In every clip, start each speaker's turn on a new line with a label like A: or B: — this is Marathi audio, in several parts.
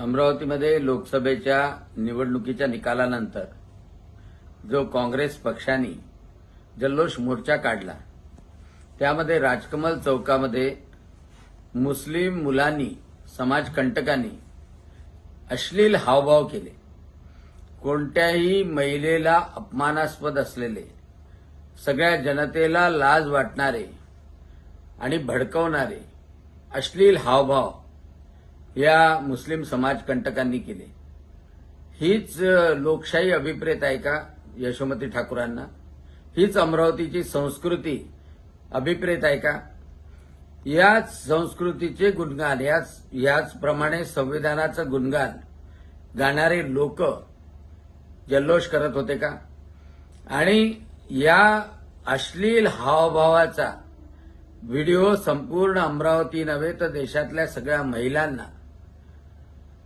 A: अमरावतीमध्ये लोकसभेच्या निवडणुकीच्या निकालानंतर जो काँग्रेस पक्षाने जल्लोष मोर्चा काढला त्यामध्ये राजकमल चौकामध्ये मुस्लिम मुलांनी समाजकंटकांनी अश्लील हावभाव केले. कोणत्याही महिलेला अपमानास्पद असलेले सगळ्या जनतेला लाज वाटणारे आणि भडकवणारे अश्लील हावभाव या मुस्लिम समाजकंटकांनी केले. हीच लोकशाही अभिप्रेत आहे का यशोमती ठाकूरांना? हीच अमरावतीची संस्कृती अभिप्रेत आहे का? याच संस्कृतीचे गुणगान याच याचप्रमाणे संविधानाचं गुणगान गाणारे लोक जल्लोष करत होते का? आणि या अश्लील हावभावाचा व्हिडिओ संपूर्ण अमरावती नव्हे तर देशातल्या सगळ्या महिलांना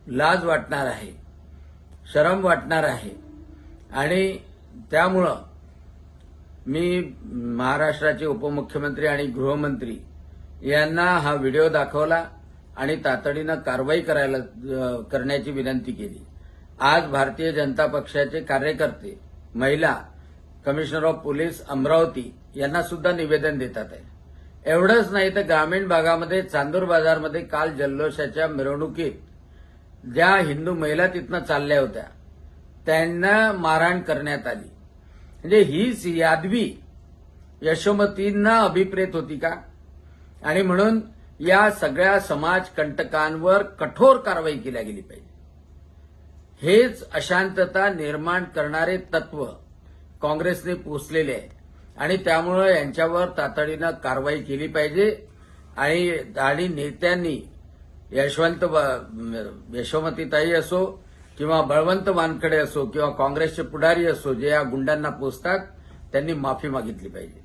A: लाज वाटणार आहे शरम वाटणार आहे. आणि त्यामुळं मी महाराष्ट्राचे उपमुख्यमंत्री आणि गृहमंत्री यांना हा व्हिडिओ दाखवला आणि तातडीनं कारवाई करायला करण्याची विनंती केली. आज भारतीय जनता पक्षाचे कार्यकर्ते महिला कमिशनर ऑफ पोलीस अमरावती यांना सुद्धा निवेदन देतात आहे. एवढंच नाही तर ग्रामीण भागामध्ये चांदूर बाजारमध्ये काल जल्लोषाच्या मिरवणुकीत ज्या हिंदू महिला तिथनं चालल्या होत्या त्यांना मारहाण करण्यात आली. म्हणजे हीच यादवी यशोमतींना अभिप्रेत होती का? आणि म्हणून या सगळ्या समाज कंटकांवर कठोर कारवाई केल्या गेली पाहिजे. हेच अशांतता निर्माण करणारे तत्व काँग्रेसने पोचलेले आहे. आणि त्यामुळे यांच्यावर तातडीनं कारवाई केली पाहिजे. आणि आणि नेत्यांनी यशवंत यशोमतीताई असो किंवा बळवंत वानखडे असो किंवा काँग्रेसचे पुढारी असो जे या गुंडांना पोचतात त्यांनी माफी मागितली पाहिजे.